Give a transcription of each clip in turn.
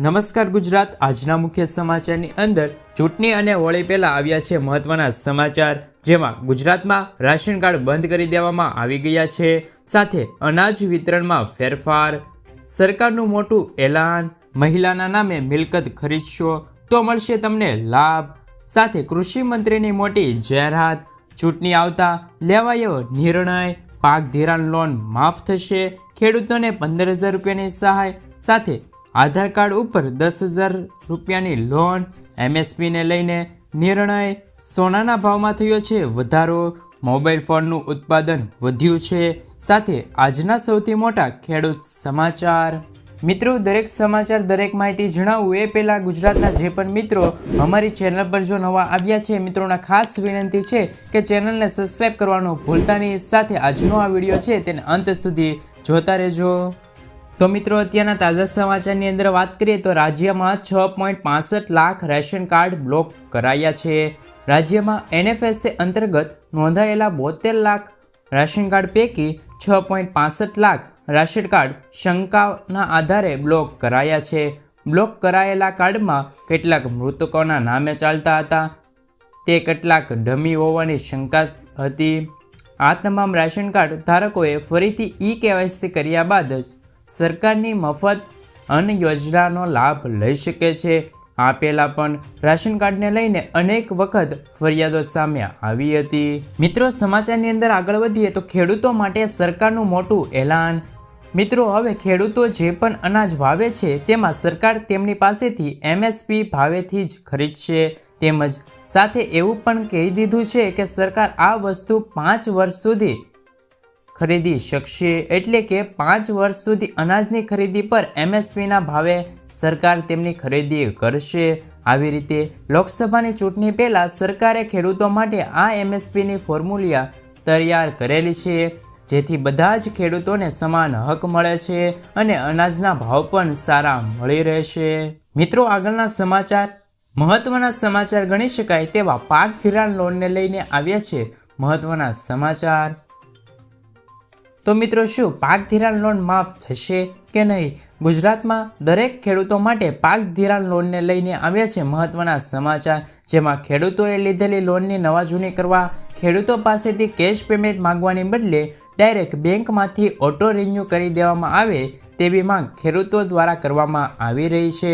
નમસ્કાર ગુજરાત. આજના મુખ્ય સમાચારની અંદર ચૂંટણી અને હોળી પહેલા આવ્યા છે મહત્વના સમાચાર, જેમાં ગુજરાતમાં રાશન કાર્ડ બંધ કરી દેવામાં આવી ગયા છે. સાથે અનાજ વિતરણમાં ફેરફાર, સરકારનું મોટું એલાન, મહિલાના નામે મિલકત ખરીદશો તો મળશે તમને લાભ. સાથે કૃષિ મંત્રીની મોટી જાહેરાત, ચૂંટણી આવતા લેવાયો નિર્ણય પાક ધિરાણ લોન માફ થશે, ખેડૂતોને પંદર હજાર રૂપિયાની સહાય. સાથે આધાર કાર્ડ ઉપર દસ હજાર રૂપિયાની લોન, એમએસપીને લઈને નિર્ણય સોનાના ભાવમાં થયો છે. વધારો, મોબાઈલ ફોનનું ઉત્પાદન વધ્યું છે. સાથે આજના સૌથી મોટા ખેડૂત સમાચાર. મિત્રો, દરેક સમાચાર, દરેક માહિતી જણાવવું એ પહેલાં ગુજરાતના જે પણ મિત્રો અમારી ચેનલ પર જો નવા આવ્યા છે, મિત્રોના ખાસ વિનંતી છે કે ચેનલને સબસ્ક્રાઈબ કરવાનું ભૂલતા નહીં. સાથે આજનો આ વીડિયો છે, તેને અંત સુધી જોતા રહેજો. તો મિત્રો, અત્યારના તાજા સમાચારની અંદર વાત કરીએ તો રાજ્યમાં છ પોઈન્ટ પાસઠ લાખ રેશન કાર્ડ બ્લોક કરાયા છે. રાજ્યમાં એનએફએસએ અંતર્ગત નોંધાયેલા બોતેર લાખ રેશન કાર્ડ પૈકી છ પોઈન્ટ પાસઠ લાખ રેશન કાર્ડ શંકાના આધારે બ્લોક કરાયા છે. બ્લોક કરાયેલા કાર્ડમાં કેટલાક મૃતકોના નામે ચાલતા હતા, તે કેટલાક ડમી હોવાની શંકા હતી. આ તમામ રેશન કાર્ડ ધારકોએ ફરીથી ઈ કેવાયસી કર્યા બાદ જ સરકારની મફત અન્ન યોજનાનો લાભ લઈ શકે છે. આ પહેલાં પણ રાશન કાર્ડને લઈને અનેક વખત ફરિયાદો સામે આવી હતી. મિત્રો, સમાચારની અંદર આગળ વધીએ તો ખેડૂતો માટે સરકારનું મોટું એલાન. મિત્રો, હવે ખેડૂતો જે પણ અનાજ વાવે છે, તેમાં સરકાર તેમની પાસેથી એમએસપી ભાવેથી જ ખરીદશે. તેમજ સાથે એવું પણ કહી દીધું છે કે સરકાર આ વસ્તુ પાંચ વર્ષ સુધી ખરીદી શકશે એટલે કે પાંચ વર્ષ સુધી અનાજની ખરીદી પર એમએસપીના ભાવે સરકાર તેમની ખરીદી કરશે. આવી રીતે લોકસભાની ચૂંટણી પહેલાં સરકારે ખેડૂતો માટે આ એમએસપીની ફોર્મ્યુલિયા તૈયાર કરેલી છે, જેથી બધા જ ખેડૂતોને સમાન હક મળે છે અને અનાજના ભાવ પણ સારા મળી રહેશે. મિત્રો, આગળના સમાચાર. મહત્વના સમાચાર ગણી શકાય તેવા પાક ધિરાણ લોનને લઈને આવ્યા છે મહત્વના સમાચાર. તો મિત્રો શું, પાક ધિરાણ લોન માફ થશે કે નહીં? ગુજરાતમાં દરેક ખેડૂતો માટે પાક ધિરાણ લોનને લઈને આવ્યા છે મહત્વના સમાચાર, જેમાં ખેડૂતોએ લીધેલી લોનની નવા જૂની કરવા ખેડૂતો પાસેથી કેશ પેમેન્ટ માંગવાની બદલે ડાયરેક્ટ બેંકમાંથી ઓટો રિન્યૂ કરી દેવામાં આવે તેવી માંગ ખેડૂતો દ્વારા કરવામાં આવી રહી છે.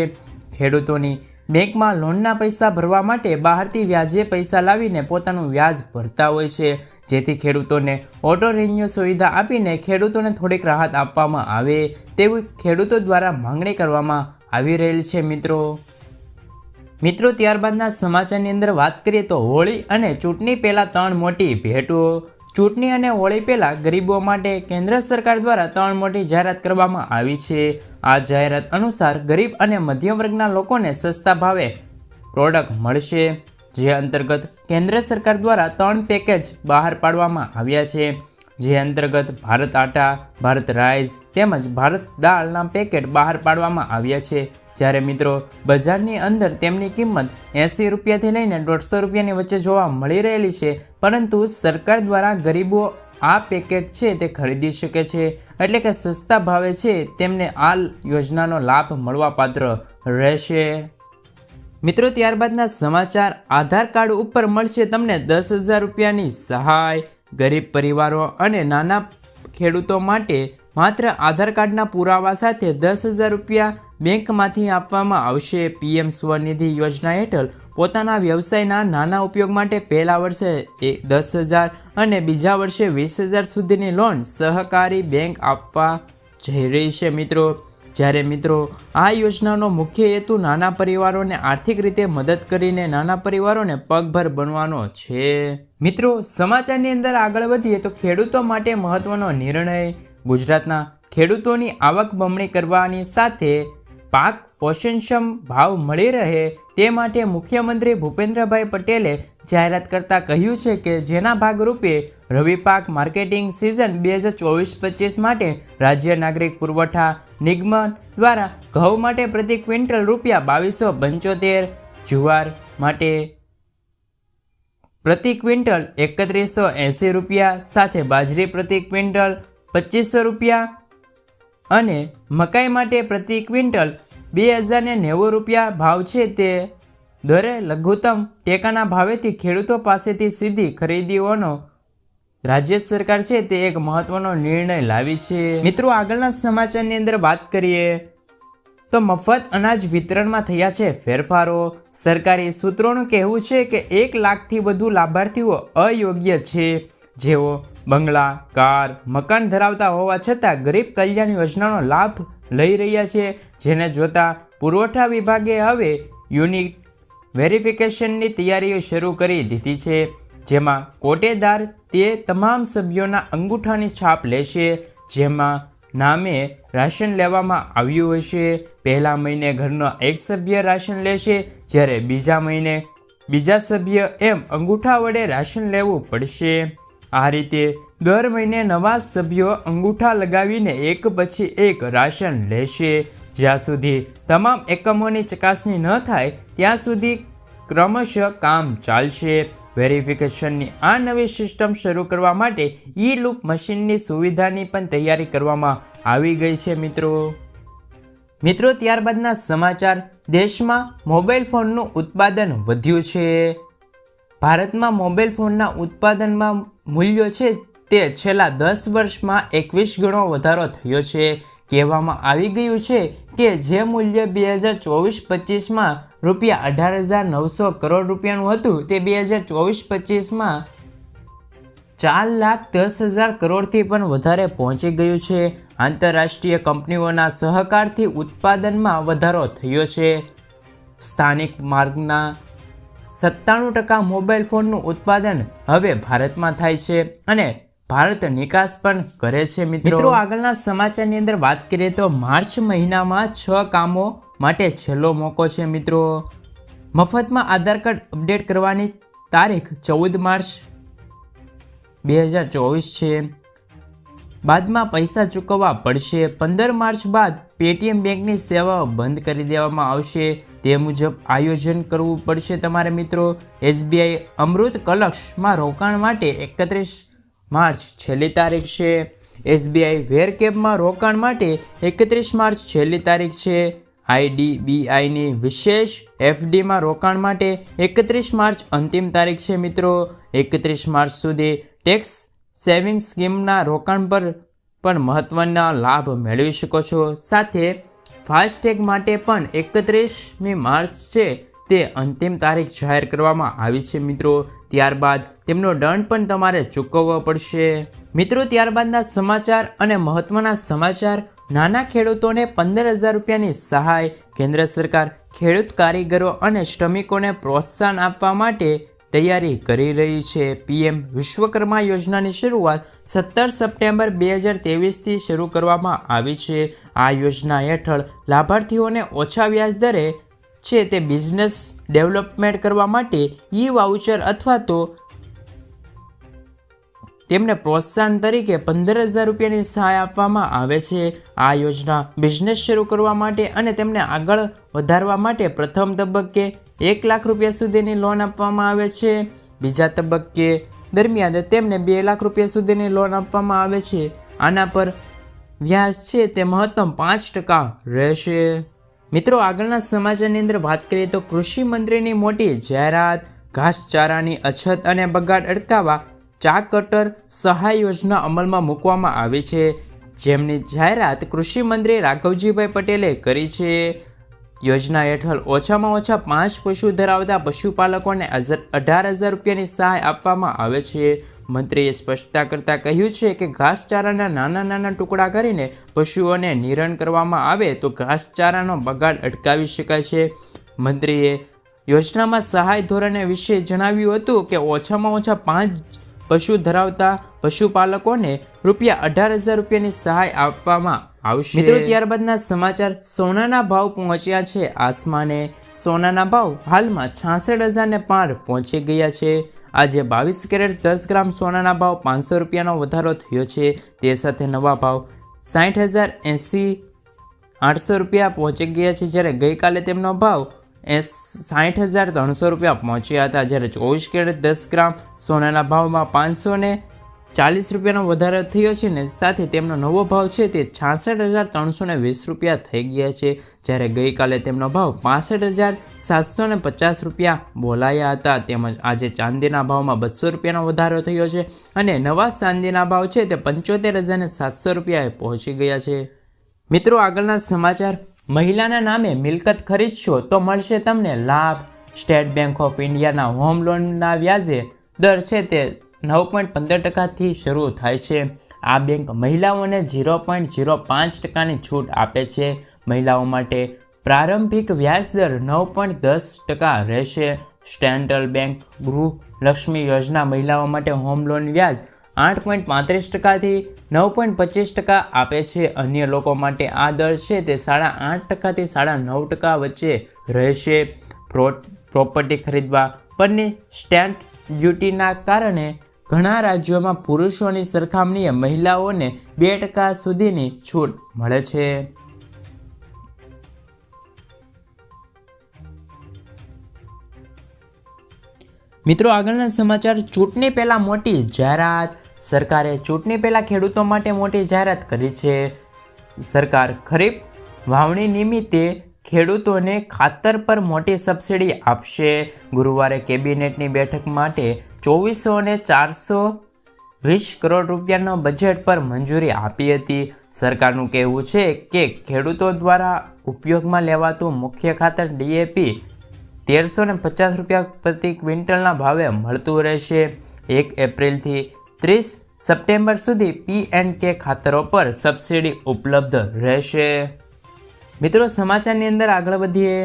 ખેડૂતોની બેંકમાં લોનના પૈસા ભરવા માટે બહારથી વ્યાજે પૈસા લાવીને પોતાનું વ્યાજ ભરતા હોય છે. જેથી ખેડૂતોને ઓટો રિન્યુ સુવિધા આપીને ખેડૂતોને થોડીક રાહત આપવામાં આવે તેવી ખેડૂતો દ્વારા માંગણી કરવામાં આવી રહેલ છે મિત્રો. મિત્રો, ત્યારબાદના સમાચારની અંદર વાત કરીએ તો હોળી અને ચૂંટણી પહેલાં ત્રણ મોટી ભેટો. ચૂંટણી અને હોળી પહેલાં ગરીબો માટે કેન્દ્ર સરકાર દ્વારા ત્રણ મોટી જાહેરાત કરવામાં આવી છે. આ જાહેરાત અનુસાર ગરીબ અને મધ્યમ વર્ગના લોકોને સસ્તા ભાવે પ્રોડક્ટ મળશે, જે અંતર્ગત કેન્દ્ર સરકાર દ્વારા ત્રણ પેકેજ બહાર પાડવામાં આવ્યા છે. જે અંતર્ગત ભારત આટા, ભારત રાઈસ તેમજ ભારત દાળના પેકેટ બહાર પાડવામાં આવ્યા છે. જ્યારે મિત્રો બજારની અંદર તેમની કિંમત એંસી રૂપિયાથી લઈને દોઢસો રૂપિયાની વચ્ચે જોવા મળી રહેલી છે, પરંતુ સરકાર દ્વારા ગરીબો આ પેકેટ છે તે ખરીદી શકે છે, એટલે કે સસ્તા ભાવે છે તેમને આ યોજનાનો લાભ મળવાપાત્ર રહેશે. મિત્રો, ત્યારબાદના સમાચાર. આધાર કાર્ડ ઉપર મળશે તમને દસ હજાર રૂપિયાની સહાય. ગરીબ પરિવારો અને નાના ખેડૂતો માટે માત્ર આધાર કાર્ડના પુરાવા સાથે દસ હજાર રૂપિયા બેંકમાંથી આપવામાં આવશે. પીએમ સ્વનિધિ યોજના હેઠળ પોતાના વ્યવસાયના નાના ઉપયોગ માટે પહેલા વર્ષે એ દસ હજાર અને બીજા વર્ષે વીસ હજાર સુધીની લોન સહકારી બેંક આપવા જઈ રહી છે મિત્રો. જ્યારે મિત્રો, આ યોજનાનો મુખ્ય હેતુ નાના પરિવારોને આર્થિક રીતે મદદ કરીને નાના પરિવારોને પગભર બનવાનો છે. મિત્રો, સમાચારની અંદર આગળ વધીએ તો ખેડૂતો માટે મહત્વનો નિર્ણય ગુજરાતના ખેડૂતોની આવક બમણી કરવાની સાથે પાક પોષણક્ષમ ભાવ મળી રહે તે માટે મુખ્યમંત્રી ભૂપેન્દ્રભાઈ પટેલે જાહેરાત કરતાં કહ્યું છે કે જેના ભાગરૂપે રવિ પાક માર્કેટિંગ સિઝન બે હજાર ચોવીસ પચીસ માટે રાજ્ય નાગરિક પુરવઠા નિગમ દ્વારા ઘઉં માટે પ્રતિ ક્વિન્ટલ રૂપિયા બાવીસો પંચોતેર, જુવાર માટે પ્રતિ ક્વિન્ટલ એકત્રીસો એંસી રૂપિયા, સાથે બાજરી પ્રતિ ક્વિન્ટલ પચીસો રૂપિયા અને મકાઈ માટે પ્રતિ ક્વિન્ટલ બે હજાર ને નેવું રૂપિયા ભાવ છે તે દરે લઘુત્તમ ટેકાના ભાવેથી ખેડૂતો પાસેથી સીધી ખરીદીઓનો રાજ્ય સરકાર છે તે એક મહત્વનો નિર્ણય લાવી છે. મિત્રો, આગળના સમાચારની અંદર વાત કરીએ તો મફત અનાજ વિતરણમાં થયા છે ફેરફારો. સરકારી સૂત્રોનું કહેવું છે કે એક લાખથી વધુ લાભાર્થીઓ અયોગ્ય છે. જેઓ બંગલા, કાર, મકાન ધરાવતા હોવા છતાં ગરીબ કલ્યાણ યોજનાનો લાભ લઈ રહ્યા છે, જેને જોતા પુરવઠા વિભાગે હવે યુનિટ વેરિફિકેશનની તૈયારીઓ શરૂ કરી દીધી છે, જેમાં કોટેદાર તે તમામ સભ્યોના અંગૂઠાની છાપ લેશે, જેમાં નામે રાશન લેવામાં આવ્યું હશે. પહેલા મહિને ઘરનો એક સભ્ય રાશન લેશે, જ્યારે બીજા મહિને બીજા સભ્ય એમ અંગૂઠા વડે રાશન લેવું પડશે. આ રીતે દર મહિને નવા સભ્યો અંગૂઠા લગાવીને એક પછી એક રાશન લેશે. જ્યાં સુધી તમામ એકમોની ચકાસણી ન થાય, ત્યાં સુધી ક્રમશઃ કામ ચાલશે. વેરિફિકેશનની આ નવી સિસ્ટમ શરૂ કરવા માટે ઈ લૂપ મશીનની સુવિધાની પણ તૈયારી કરવામાં આવી ગઈ છે, મિત્રો. મિત્રો, ત્યારબાદના સમાચાર. દેશમાં મોબાઈલ ફોનનું ઉત્પાદન વધ્યું છે. ભારતમાં મોબાઈલ ફોનના ઉત્પાદનમાં મૂલ્યો છે તે છેલ્લા દસ વર્ષમાં એકવીસ ગણો વધારો થયો છે. કહેવામાં આવી ગયું છે કે જે મૂલ્ય બે હજાર ચોવીસ પચીસમાં રૂપિયા અઢાર હજાર નવસો કરોડ રૂપિયાનું હતું, તે બે હજાર ચોવીસ પચીસમાં ચાર લાખ દસ હજાર કરોડથી પણ વધારે પહોંચી ગયું છે. આંતરરાષ્ટ્રીય કંપનીઓના સહકારથી ઉત્પાદનમાં વધારો થયો છે. સ્થાનિક માર્ગના સત્તાણું ટકા મોબાઈલ ફોનનું ઉત્પાદન હવે ભારતમાં થાય છે અને ભારત નિકાસ પણ કરે છે, મિત્રો. આગળના સમાચારની અંદર વાત કરીએ તો માર્ચ મહિનામાં છ કામો માટે છેલ્લો મોકો છે, મિત્રો. મફતમાં આધાર કાર્ડ અપડેટ કરવાની તારીખ ચૌદ માર્ચ બે હજાર ચોવીસ છે. બાદમાં પૈસા ચૂકવવા પડશે. પંદર માર્ચ બાદ પેટીએમ બેંકની સેવાઓ બંધ કરી દેવામાં આવશે. તે મુજબ આયોજન કરવું પડશે તમારે મિત્રો. એસબીઆઈ અમૃત કલક્ષમાં રોકાણ માટે એકત્રીસ માર્ચ છેલ્લી તારીખ છે. એસબીઆઈ વેરકેપમાં રોકાણ માટે એકત્રીસ માર્ચ છેલ્લી તારીખ છે. આઈડીબીઆઈની વિશેષ એફડીમાં રોકાણ માટે એકત્રીસ માર્ચ અંતિમ તારીખ છે મિત્રો. એકત્રીસ માર્ચ સુધી ટેક્સ સેવિંગ સ્કીમના રોકાણ પર પણ મહત્ત્વના લાભ મેળવી શકો છો. સાથે ફાસ્ટેગ માટે પણ એકત્રીસમી માર્ચ છે તે અંતિમ તારીખ જાહેર કરવામાં આવી છે મિત્રો. ત્યારબાદ તેમનો દંડ પણ તમારે ચૂકવવો પડશે. મિત્રો, ત્યારબાદના સમાચાર અને મહત્ત્વના સમાચાર. નાના ખેડૂતોને પંદર હજાર રૂપિયાની સહાય. કેન્દ્ર સરકાર ખેડૂત કારીગરો અને શ્રમિકોને પ્રોત્સાહન આપવા માટે તૈયારી કરી રહી છે. પીએમ વિશ્વકર્મા યોજનાની શરૂઆત સત્તર સપ્ટેમ્બર બે હજાર તેવીસથી શરૂ કરવામાં આવી છે. આ યોજના હેઠળ લાભાર્થીઓને ઓછા વ્યાજ દરે છે તે બિઝનેસ ડેવલપમેન્ટ કરવા માટે ઈ વાઉચર અથવા તો તેમને પ્રોત્સાહન તરીકે પંદર હજાર રૂપિયાની સહાય આપવામાં આવે છે. આ યોજના બિઝનેસ શરૂ કરવા માટે અને તેમને આગળ વધારવા માટે પ્રથમ તબક્કે એક લાખ રૂપિયા સુધીની લોન આપવામાં આવે છે. બીજા તબક્કે દરમિયાન તેમને બે લાખ રૂપિયા સુધીની લોન આપવામાં આવે છે. આના પર વ્યાજ છે તે મહત્તમ પાંચ ટકા રહેશે. મિત્રો, આગળના સમાચારની અંદર વાત કરીએ તો કૃષિ મંત્રીની મોટી જાહેરાત, ઘાસચારાની અછત અને બગાડ અટકાવવા ચા કટર સહાય યોજના અમલમાં મૂકવામાં આવી છે. જેમની જાહેરાત કૃષિ મંત્રી રાઘવજીભાઈ પટેલે કરી છે. યોજના હેઠળ ઓછામાં ઓછા પાંચ પશુ ધરાવતા પશુપાલકોને અઢાર હજાર રૂપિયાની સહાય આપવામાં આવે છે. મંત્રીએ સ્પષ્ટતા કરતાં કહ્યું છે કે ઘાસચારાના નાના નાના ટુકડા કરીને પશુઓને નિરણ કરવામાં આવે તો ઘાસચારાનો બગાડ અટકાવી શકાય છે. મંત્રીએ યોજનામાં સહાય ધોરણે વિશે જણાવ્યું હતું કે ઓછામાં ઓછા પાંચ પશુ ધરાવતા પશુપાલકોને રૂપિયા અઢાર હજાર રૂપિયાની સહાય આપવામાં આવશે. મિત્રો, ત્યારબાદના સમાચાર સોનાના ભાવ પહોંચ્યા છે. આસમાને સોનાના ભાવ હાલમાં છાસઠ હજારને પાર પહોંચી ગયા છે. આજે બાવીસ કેરેટ દસ ગ્રામ સોનાના ભાવ પાંચસો રૂપિયાનો વધારો થયો છે. તે સાથે નવા ભાવ સાઠ હજાર એંસી આઠસો રૂપિયા પહોંચી ગયા છે. જ્યારે ગઈકાલે તેમનો ભાવ એ સાઠ હજાર ત્રણસો રૂપિયા પહોંચ્યા હતા. જ્યારે ચોવીસ કેરેટ દસ ગ્રામ સોનાના ભાવમાં પાંચસો ને ચાલીસ રૂપિયાનો વધારો થયો છે ને સાથે તેમનો નવો ભાવ છે તે છાસઠ હજાર ત્રણસો ને વીસ રૂપિયા થઈ ગયા છે. જ્યારે ગઈકાલે તેમનો ભાવ પાસઠ હજાર સાતસો પચાસ રૂપિયા બોલાયા હતા. તેમજ આજે ચાંદીના ભાવમાં બસો રૂપિયાનો વધારો થયો છે અને નવા ચાંદીના ભાવ છે તે પંચોતેર હજાર સાતસો રૂપિયાએ પહોંચી ગયા છે. મિત્રો, આગળના સમાચાર મહિલાના નામે મિલકત ખરીદશો તો મળશે તમને લાભ સ્ટેટ બેંક ઓફ ઇન્ડિયાના હોમ લોનના વ્યાજે દર છે તે નવ પોઈન્ટ પંદર ટકાથી શરૂ થાય છે. આ બેંક મહિલાઓને ઝીરો પોઈન્ટ ઝીરો પાંચ ટકાની છૂટ આપે છે. મહિલાઓ માટે પ્રારંભિક વ્યાજ દર નવ પોઈન્ટ દસ ટકા રહેશે. સ્ટેન્ડર્ડ બેંક ગૃહ લક્ષ્મી યોજના મહિલાઓ માટે હોમ લોન વ્યાજ આઠ પોઈન્ટ પાંત્રીસ ટકાથી નવ પોઈન્ટ પચીસ ટકા આપે છે. અન્ય લોકો માટે આ દર છે તે સાડા આઠ ટકાથી સાડા નવ ટકા વચ્ચે રહેશે. પ્રો, પ્રોપર્ટી ખરીદવા પરની સ્ટેમ્પ ડ્યુટીના કારણે ઘણા રાજ્યોમાં પુરુષોની સરખામણીએ મહિલાઓને બે ટકા સુધીની છૂટ મળે છે. મિત્રો, આગળના સમાચાર. ચૂંટણી પહેલાં મોટી જાહેરાત સરકારે ચૂંટણી પહેલાં ખેડૂતો માટે મોટી જાહેરાત કરી છે. સરકાર ખરીફ વાવણી નિમિત્તે ખેડૂતોને ખાતર પર મોટી સબસિડી આપશે. ગુરુવારે કેબિનેટની બેઠક માટે ચોવીસો અને ચારસો વીસ કરોડ રૂપિયાનો બજેટ પર મંજૂરી આપી હતી. સરકારનું કહેવું છે કે ખેડૂતો દ્વારા ઉપયોગમાં લેવાતું મુખ્ય ખાતર ડીએપી તેરસો ને પચાસ રૂપિયા પ્રતિ ક્વિન્ટલના ભાવે મળતું રહેશે. એક એપ્રિલથી ત્રીસ સપ્ટેમ્બર સુધી પી એન્ડ કે ખાતરો પર સબસિડી ઉપલબ્ધ રહેશે. મિત્રો, સમાચારની અંદર આગળ વધીએ.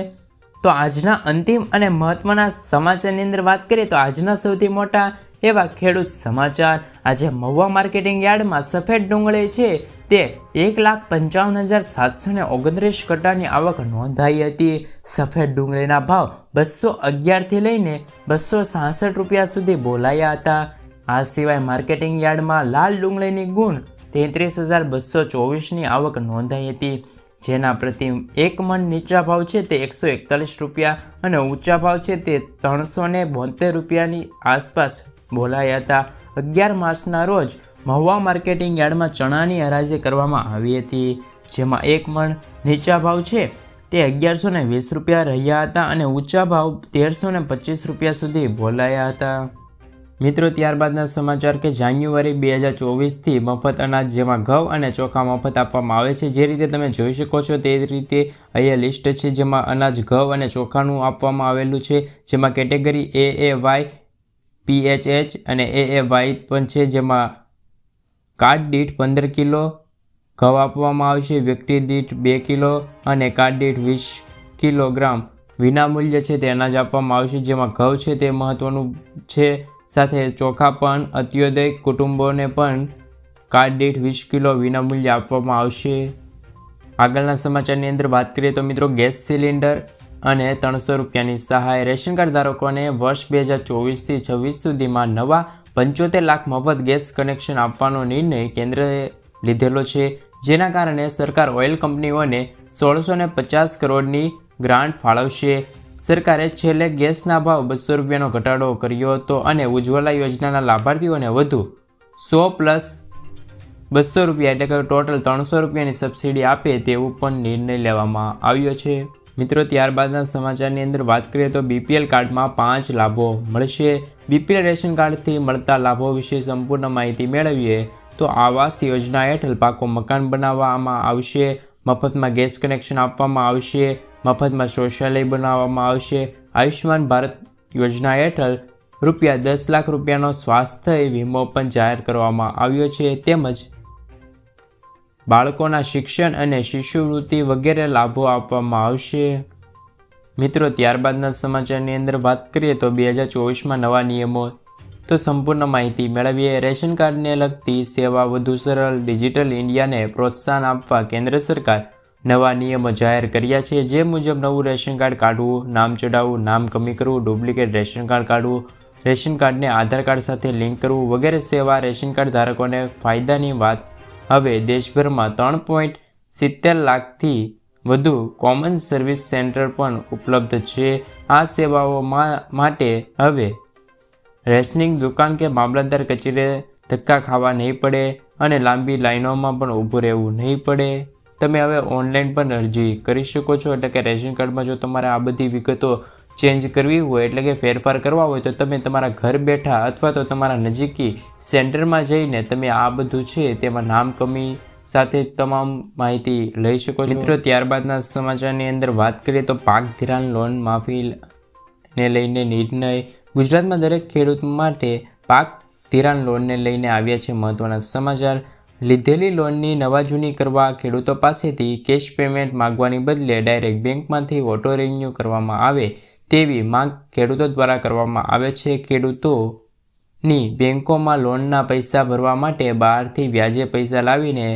તો આજના અંતિમ અને મહત્વના સમાચારની અંદર વાત કરીએ તો આજના સૌથી મોટા એવા ખેડૂત સમાચાર. આજે મહુવા માર્કેટિંગ યાર્ડમાં સફેદ ડુંગળી છે તે એક લાખ પંચાવન હજાર સાતસો ને ઓગણત્રીસ કટાની આવક નોંધાઈ હતી. સફેદ ડુંગળીના ભાવ બસો અગિયારથી લઈને બસો સાસઠ રૂપિયા સુધી બોલાયા હતા. આ સિવાય માર્કેટિંગ યાર્ડમાં લાલ ડુંગળીની ગુણ તેત્રીસ હજાર બસો ચોવીસની આવક નોંધાઈ હતી, જેના પ્રતિ એક મણ નીચા ભાવ છે તે એકસો એકતાલીસ રૂપિયા અને ઊંચા ભાવ છે તે ત્રણસો ને બોતેર રૂપિયાની આસપાસ બોલાયા હતા. અગિયાર માસના રોજ મહુવા માર્કેટિંગ યાર્ડમાં ચણાની હરાજી કરવામાં આવી હતી, જેમાં એક મણ નીચા ભાવ છે તે અગિયારસો વીસ રૂપિયા રહ્યા હતા અને ઊંચા ભાવ તેરસો પચીસ રૂપિયા સુધી બોલાયા હતા. મિત્રો, ત્યારબાદના સમાચાર કે જાન્યુઆરી બે હજાર ચોવીસથી મફત અનાજ જેમાં ઘઉં અને ચોખા મફત આપવામાં આવે છે. જે રીતે તમે જોઈ શકો છો, તે રીતે અહીંયા લિસ્ટ છે જેમાં અનાજ, ઘઉં અને ચોખાનું આપવામાં આવેલું છે. જેમાં category A A Y PHH અને એ એ વાય પણ છે. જેમાં કાર્ડ દીઠ પંદર કિલો ઘઉં આપવામાં આવશે વ્યક્તિ દીઠ બે કિલો અને કાર્ડ દીઠ વીસ કિલોગ્રામ વિનામૂલ્ય છે તે અનાજ આપવામાં આવશે જેમાં ઘઉં છે તે મહત્ત્વનું છે. સાથે ચોખા પણ, અત્યોદય કુટુંબોને પણ કાર્ડ દીઠ વીસ કિલો વિનામૂલ્ય આપવામાં આવશે. આગળના સમાચારની અંદર વાત કરીએ તો મિત્રો ગેસ સિલિન્ડર અને ત્રણસો રૂપિયાની સહાય. રેશન કાર્ડ ધારકોને વર્ષ બે હજાર ચોવીસથી છવ્વીસ સુધીમાં નવા પંચોતેર લાખ મફત ગેસ કનેક્શન આપવાનો નિર્ણય કેન્દ્રએ લીધેલો છે, જેના કારણે સરકાર ઓઇલ કંપનીઓને સોળસો ને પચાસ કરોડની ગ્રાન્ટ ફાળવશે. સરકારે છેલ્લે ગેસના ભાવ બસો રૂપિયાનો ઘટાડો કર્યો હતો અને ઉજ્જવલા યોજનાના લાભાર્થીઓને વધુ સો પ્લસ બસો રૂપિયા એટલે કે ટોટલ ત્રણસો રૂપિયાની સબસિડી આપે તેવું પણ નિર્ણય લેવામાં આવ્યો છે. મિત્રો, ત્યારબાદના સમાચારની અંદર વાત કરીએ તો બીપીએલ કાર્ડમાં પાંચ લાભો મળશે. બીપીએલ રેશન કાર્ડથી મળતા લાભો વિશે સંપૂર્ણ માહિતી મેળવીએ તો આવાસ યોજના હેઠળ પાકો મકાન બનાવવામાં આવશે, મફતમાં ગેસ કનેક્શન આપવામાં આવશે મફતમાં શૌચાલય બનાવવામાં આવશે. આયુષ્યમાન ભારત યોજના હેઠળ રૂપિયા દસ લાખ રૂપિયાનો સ્વાસ્થ્ય વીમો પણ જાહેર કરવામાં આવ્યો છે. તેમજ બાળકોના શિક્ષણ અને શિષ્યવૃત્તિ વગેરે લાભો આપવામાં આવશે. મિત્રો, ત્યારબાદના સમાચારની અંદર વાત કરીએ તો બે હજાર ચોવીસમાં નવા નિયમો. તો સંપૂર્ણ માહિતી મેળવીએ. રેશન કાર્ડને લગતી સેવા વધુ સરળ, ડિજિટલ ઇન્ડિયાને પ્રોત્સાહન આપવા કેન્દ્ર સરકાર નવા નિયમો જાહેર કર્યા છે. જે મુજબ નવું રેશન કાર્ડ કાઢવું, નામ ચડાવવું નામ કમી કરવું, ડુપ્લિકેટ રેશન કાર્ડ કાઢવું, રેશન કાર્ડને આધાર કાર્ડ સાથે લિંક કરવું વગેરે સેવા રેશન કાર્ડ ધારકોને ફાયદાની વાત. હવે દેશભરમાં ત્રણ પોઈન્ટ સિત્તેર લાખથી વધુ કોમન સર્વિસ સેન્ટર પણ ઉપલબ્ધ છે. આ સેવાઓ માટે હવે રેશનિંગ દુકાન કે મામલતદાર કચેરીએ ધક્કા ખાવા નહીં પડે અને લાંબી લાઈનોમાં પણ ઊભું રહેવું નહીં પડે. તમે હવે ઓનલાઈન પણ અરજી કરી શકો છો. એટલે કે રેશન કાર્ડમાં જો તમારે આ બધી વિગતો ચેન્જ કરવી હોય, એટલે કે ફેરફાર કરવા હોય, તો તમે તમારા ઘર બેઠા અથવા તો તમારા નજીકી સેન્ટરમાં જઈને તમે આ બધું છે તેમાં નામ, કમી સાથે તમામ માહિતી લઈ શકો છો. મિત્રો, ત્યારબાદના સમાચારની અંદર વાત કરીએ તો પાક ધિરાણ લોન માફીને લઈને નિર્ણય. ગુજરાતમાં દરેક ખેડૂત માટે પાક ધિરાણ લોનને લઈને આવ્યા છે મહત્ત્વના સમાચાર. લીધેલી લોનની નવા જૂની કરવા ખેડૂતો પાસેથી કેશ પેમેન્ટ માગવાની બદલે ડાયરેક્ટ બેંકમાંથી ઓટો રિન્યૂ કરવામાં આવે તેવી માંગ ખેડૂતો દ્વારા કરવામાં આવે છે. ખેડૂતોની બેંકોમાં લોનના પૈસા ભરવા માટે બહારથી વ્યાજે પૈસા લાવીને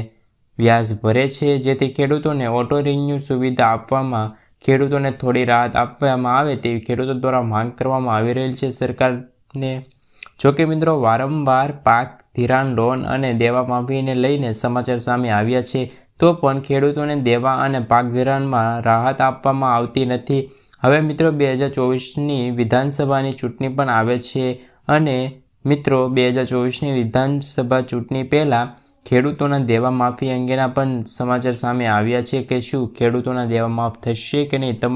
વ્યાજ ભરે છે. જેથી ખેડૂતોને ઓટો રિન્યૂ સુવિધા આપવામાં ખેડૂતોને થોડી રાહત આપવામાં આવે તેવી ખેડૂતો દ્વારા માંગ કરવામાં આવી રહેલ છે. સરકારને જોકે મિત્રો, વારંવાર પાક, ધિરાણ, લોન અને દેવા માફીને લઈને સમાચાર સામે આવ્યા છે, તો પણ ખેડૂતોને દેવા અને પાક ધિરાણમાં રાહત આપવામાં આવતી નથી. હવે મિત્રો, બે હજાર ચોવીસની વિધાનસભાની ચૂંટણી પણ આવે છે અને મિત્રો, બે હજાર ચોવીસની વિધાનસભા ચૂંટણી પહેલાં ખેડૂતોના દેવા માફી અંગેના પણ સમાચાર સામે આવ્યા છે કે શું ખેડૂતોના દેવા માફ થશે કે નહીં? તમારા